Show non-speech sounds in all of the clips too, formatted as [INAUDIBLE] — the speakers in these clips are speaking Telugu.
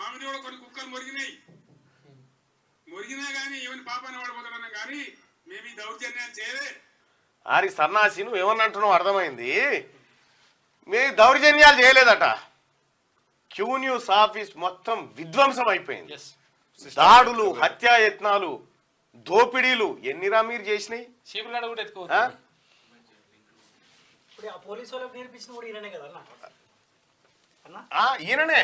మా మీద కూడా కొన్ని కుక్కలు మొరిగినాయి. మొరిగినా కానీ ఏమని పాపాన పడిపోతాడన్నా కానీ మేము ఈ దౌర్జన్యాలు చేయలే. ఆరి సన్నాసి నువ్వు ఏమన్నా అంటున్నావు అర్థమైంది? మీ దౌర్జన్యాలు చేయలేదట. క్యూ న్యూస్ ఆఫీస్ మొత్తం విధ్వంసం అయిపోయింది. దాడులు హత్యాయత్నాలు దోపిడీలు ఎన్నిరా మీరు చేసినాయి? కూడా ఆ? ఎత్తుకోవచ్చు ఇప్పుడు ఆ పోలీసు వాళ్ళకి నేర్పించిన కూడా ఈయననే.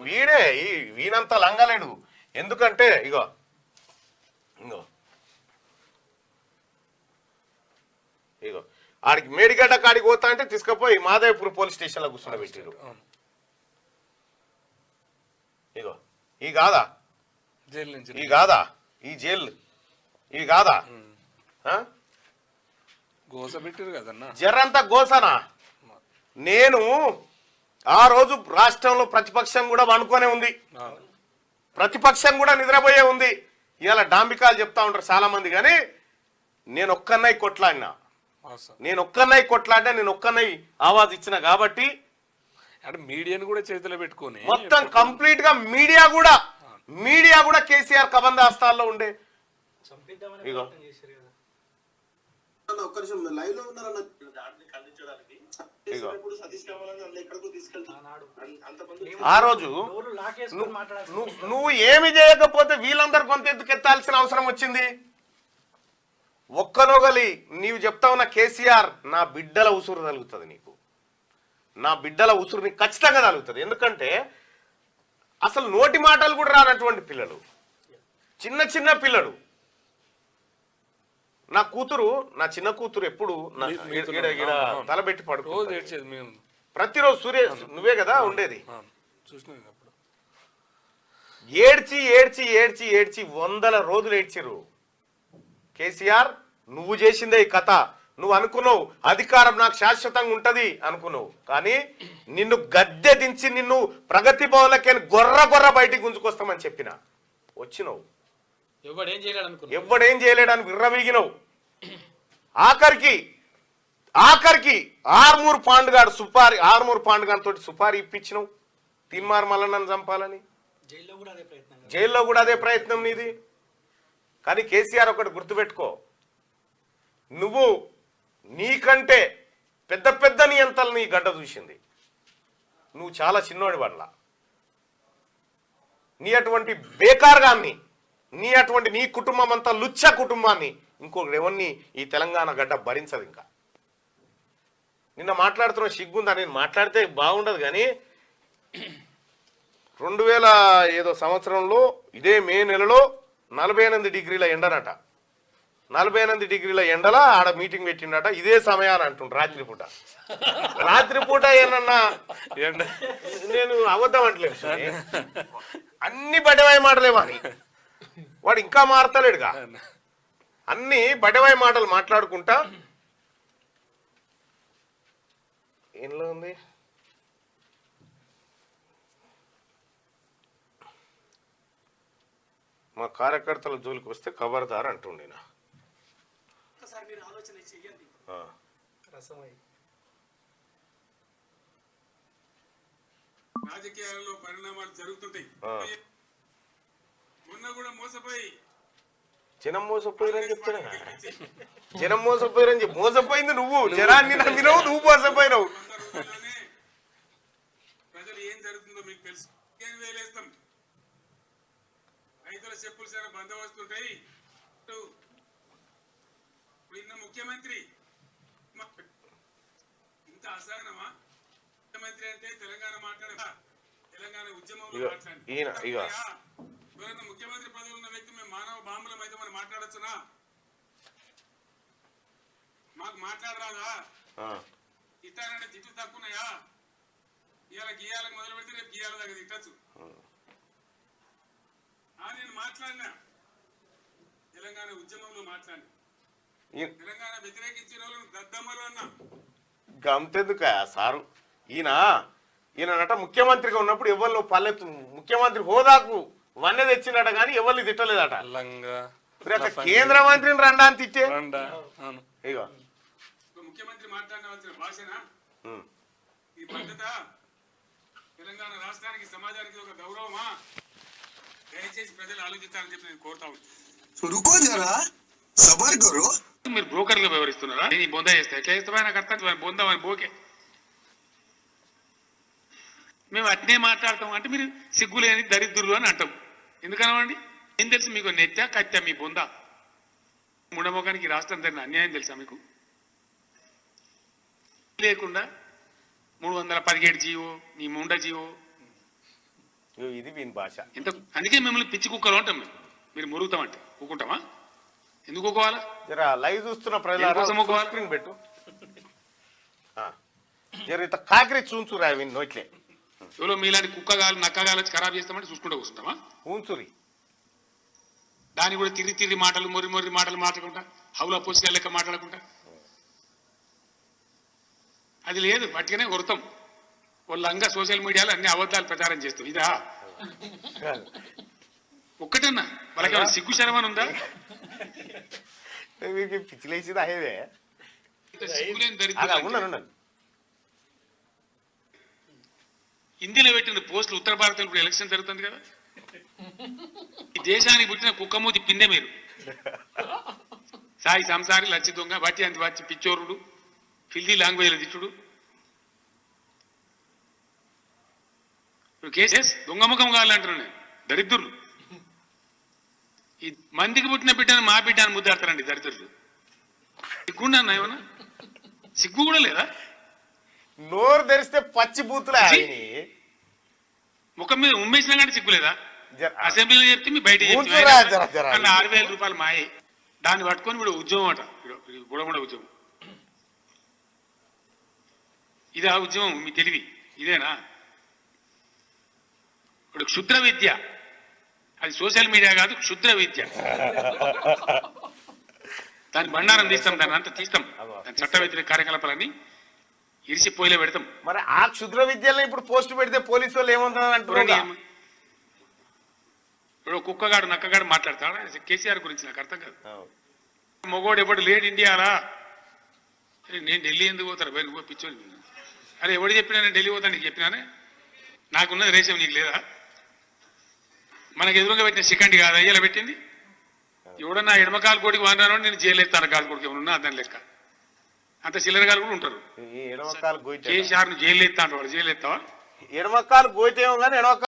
వీడే ఈ- వీనంత లంగలేడు. ఎందుకంటే ఇగో ఇగో. ఇగో ఆడికి మేడిగడ్డ కాడికి పోతా అంటే తీసుకుపోయి మాదేపూర్ పోలీస్ స్టేషన్లో కూర్చుండబెట్టారు ఇగో ఈ కాదా జైలు నుంచి ఈ కాదా ఈ జైలు? ఈ కాదా? గోస పెట్టారు కదన్నా? జర్రంత గోసనా? నేను ఆ రోజు రాష్ట్రంలో ప్రతిపక్షం కూడా వనుకొనే ఉంది. ప్రతిపక్షం కూడా నిద్రపోయే ఉంది ఇవాళ డాంబికాలు చెప్తా ఉంటారు చాలా మంది కానీ నేను ఒక్కన్నై కొట్లాడినా. నేను ఒక్కన్నై కొట్లాడినా నేను ఒక్కన్నై ఆవాజ్ ఇచ్చిన కాబట్టి అంటే మీడియాని కూడా చేతిలో పెట్టుకొని మొత్తం కంప్లీట్గా మీడియా కూడా మీడియా కూడా కేసీఆర్ కబంద హస్తాల్లో ఉండే ఇగో. ఒక్క నిమిషం లైవ్లో ఉన్నారన్న ఆ రోజు నువ్వు ఏమి చేయకపోతే వీళ్ళందరూ కొంత ఎత్తుకెత్తాల్సిన అవసరం వచ్చింది? ఒక్కనొగలి నీవు చెప్తా ఉన్న కేసీఆర్ నా బిడ్డల ఉసురు తగులుతుంది నీకు. నా బిడ్డల ఉసురు నీకు ఖచ్చితంగా తగులుతుంది. ఎందుకంటే అసలు నోటి మాటలు కూడా రానటువంటి పిల్లలు. చిన్న చిన్న పిల్లడు నా కూతురు నా చిన్న కూతురు ఎప్పుడు. తలబెట్టి పడుకో ప్రతిరోజు సూర్య నువ్వే కదా ఉండేది. ఏడ్చి ఏడ్చి ఏడ్చి ఏడ్చి వందల రోజులు ఏడ్చిరు కేసీఆర్ నువ్వు చేసిందే ఈ కథ. నువ్వు అనుకున్నావు అధికారం నాకు శాశ్వతంగా ఉంటది అనుకున్నావు. కానీ నిన్ను గద్దె దించి నిన్ను ప్రగతి భవన్లకే గొర్ర గొర్ర బయటికి గుంజుకొస్తామని చెప్పిన. వచ్చినావు. ఎవడు ఏం చేయలేడు అనుకున్నా ఎవ్వడేం చేయలేడని విర్రవీగినవు. ఆఖరికి ఆఖరికి ఆర్మూర్ పాండుగాడు సుపారి ఆర్మూర్ పాండుగాడు తోటి సుపారి ఇప్పించినావు. తిన్మార్ మల్లన్నను చంపాలని. జైల్లో కూడా అదే ప్రయత్నం కదా. జైల్లో కూడా అదే ప్రయత్నం నీది. కానీ కేసీఆర్ ఒకటి గుర్తుపెట్టుకో. నువ్వు నీకంటే పెద్ద పెద్ద నియంతలు నీ గడ్డ చూసింది. నువ్వు చాలా చిన్నోడి వల్ల నీ అటువంటి బేకార్గాన్ని నీ అటువంటి నీ కుటుంబం అంతా లుచ్చ కుటుంబాన్ని ఇంకొకటి ఎవరిని ఈ తెలంగాణ గడ్డ భరించదు ఇంకా. నిన్న మాట్లాడుతున్న సిగ్గుందా? నేను మాట్లాడితే బాగుండదు కానీ రెండు వేల ఏదో సంవత్సరంలో ఇదే మే నెలలో నలభై ఎనిమిది డిగ్రీల ఎండనట. నలభై ఎనిమిది డిగ్రీల ఎండల ఆడ మీటింగ్ పెట్టిండట. ఇదే సమయాన్ని అంటుండ్రు రాత్రిపూట. రాత్రిపూట ఏనన్నా ఎండ నేను అబద్ధం అంటలేదు సునీ. అన్ని బడవాయి వాడి. వాడు ఇంకా మారతలేడుగా. అన్ని బడవాయి మాటలు మాట్లాడుకుంటా. ఏంలో ఉంది? మా కార్యకర్తల జోలికి వస్తే ఖబర్దార్ అంటుండే నా. ఒక్కసారి మీరు ఆలోచన చెయ్యండి. ఆ. రసమై. రాజకీయాలలో పరిణామాలు జరుగుతుంటాయి. మొన్న కూడా మోసపోయి జనం మోసపోయిరని చెప్తున్నా జనం మోసపోయిరని చెప్పి మోసపోయింది నువ్వు. జనాన్ని నమ్మినావు నువ్వు మోసపోయినావు. ప్రజలు ఏం జరుగుతుందో మీకు తెలుసు. వేలేస్తాం రైతుల చెప్పులు చాలా ముఖ్యమంత్రి ఇంత అసహనమా? ముఖ్యమంత్రి అంటే తెలంగాణ మాట్లాడ తెలంగాణ ఉద్యమంలో మాట్లాడి ఎవరైనా ముఖ్యమంత్రి పదవి ఉన్న వ్యక్తి మేము మానవ బాంబులం అయితే మనం మాట్లాడొచ్చునా? మాకు మాట్లాడరాదా? ఆ. తిట్టారంటే తిట్లు తక్కువన్నాయా? ఇవాళ గీయాలకు మొదలు పెడితే రేపు గీయాల దగ్గర తిట్టచ్చు. ఆ. నేను మాట్లాడినా. తెలంగాణ ఉద్యమంలో మాట్లాడినా. ఈ- తెలంగాణ వ్యతిరేకించిన వాళ్ళని దద్దమ్మలు అన్నా. గంతెందుక సారు? ఈయన ఈయన నట ముఖ్యమంత్రిగా ఉన్నప్పుడు ఎవరిలో పల్లెత్తు ముఖ్యమంత్రి హోదాకు వన్నె తెచ్చినట కానీ ఎవరిని తిట్టలేదట. కేంద్ర మంత్రిని రండా అని తిట్టే? భాషనా? ఈ తెలంగాణ రాష్ట్రానికి సమాజానికి ఒక గౌరవమా? ప్రజలు చెప్పి మీరు బ్రోకర్లు వివరిస్తున్నారా నేను బొంద చేస్తా. ఎట్లా చేస్తామని అర్థం అని బోకే. మేము అట్నే మాట్లాడతాం అంటే మీరు సిగ్గులేని దరిద్రులు అని అంటాం. ఎందుకనమండి ఏం తెలుసు మీకు? నెత్తా కత్తా మీ బొంద. ముడమోకానికి రాష్ట్రం జరిగిన అన్యాయం తెలుసా మీకు? లేకుండా మూడు వందల పదిహేడు జీవో మీ ముండ జీవో. ఇది వీని భాష. ఎంత? అందుకే మిమ్మల్ని పిచ్చి కుక్కలు అంటాం మేము. మీరు మురుగుతామంటే. ఊకుంటామా ఎందుకు జర లైవ్ చూస్తున్న ప్రజల పెట్టు. జర ఇంత కాకిరి చూంచురా వీని నోట్లే. ఎవరో మీలాంటి కుక్కగాలు నక్కగాలు వచ్చి ఖరాబ్ చేస్తామంటే చూసుకుంటూ కూర్చుంటామా? ఊంచురి. దాన్ని కూడా తిరిగి తిరిగి మాటలు మొర్రి మొర్రి మాటలు మాట్లాడుకుంటా హౌలా పోసిగా లెక్క మాట్లాడకుండా అది లేదు పట్టుకనే కొడతాం వాళ్ళంగా సోషల్ మీడియాలో అన్ని అబద్ధాలు ప్రచారం చేస్తాం ఇదా? ఒక్కటన్నా వాళ్ళకి సిగ్గు శరమని ఉందా? పిచ్చిలేసింది అయ్యేదే? సిగ్గులేని అలా దరిద్రులు ఉన్నాను ఉన్నాను హిందీలో పెట్టిన పోస్టులు ఉత్తర భారతంలో ఇప్పుడు ఎలక్షన్ జరుగుతుంది కదా? ఈ దేశానికి పుట్టిన కుక్కమూతి పిందె మీరు. సాయి సంసారి లచ్చి దొంగ బట్టి అంత వచ్చి పిచ్చోరుడు ఫిల్దీ లాంగ్వేజ్లో తిట్టుడు. కేసెస్ దొంగ ముఖం కావాలంటారు నేను దరిద్రులు. ఈ మందికి పుట్టిన బిడ్డను మా బిడ్డను ముద్దాడతారండి దరిద్రులు. సిగ్గుండా ఏమన్నా? సిగ్గు కూడా లేదా? నోరు తెరిస్తే పచ్చి బూతులే. ముఖం మీద ఉమ్మేసినా కానీ సిగ్గులేదా? జర- అసెంబ్లీలో చెప్తే మీ బయట ఆరు వేల రూపాయలు మాయే. దాన్ని పట్టుకొని వీడు ఉద్యోగం అట. గుడముడ ఉద్యోగం ఇదా ఉద్యమం మీ తెలివి. ఇదేనా? ఇప్పుడు క్షుద్ర విద్య. అది సోషల్ మీడియా కాదు క్షుద్ర విద్య. [LAUGHS] దాని బండారం తీస్తాం దాన్ని అంతా తీస్తాం. దాని చట్ట వ్యతిరేక కార్యకలాపాలన్నీ ఇరిసి పోయిలో పెడతాం. మరి ఆ క్షుద్ర విద్యలో ఇప్పుడు పోస్ట్ పెడితే పోలీసు వాళ్ళు ఏమంటారు అంటున్నారు? ఇప్పుడు కుక్కగాడు నక్కగాడు మాట్లాడతాడు? కేసీఆర్ గురించి నాకు అర్థం కాదు. మొగోడు ఎప్పుడు లేడు ఇండియాలా? నేను ఢిల్లీ ఎందుకు పోతారు నువ్వు పిచ్చోని అరే ఎవడు చెప్పినా నేను ఢిల్లీ పోతాను నీకు చెప్పినానే? నాకున్నది రేషం నీకు లేదా? మనకి ఎదురుగా పెట్టిన శిఖండి కాదు? అయ్యేలా పెట్టింది? ఎవడన్నా ఎడమ కాలు కోడికి వాడినానో నేను జైలు ఎత్తాను కాలు కోడికి ఏమన్నా దాని లెక్క. అంత చిల్లరగాలు కూడా ఉంటారు. ఎడమకాలు గోయితే కేసీఆర్ను జైలు ఎత్తా అంటాడు జైలు ఎత్తావా ఎడమకాలు గోయితేమో కానీ ఎడమకాలు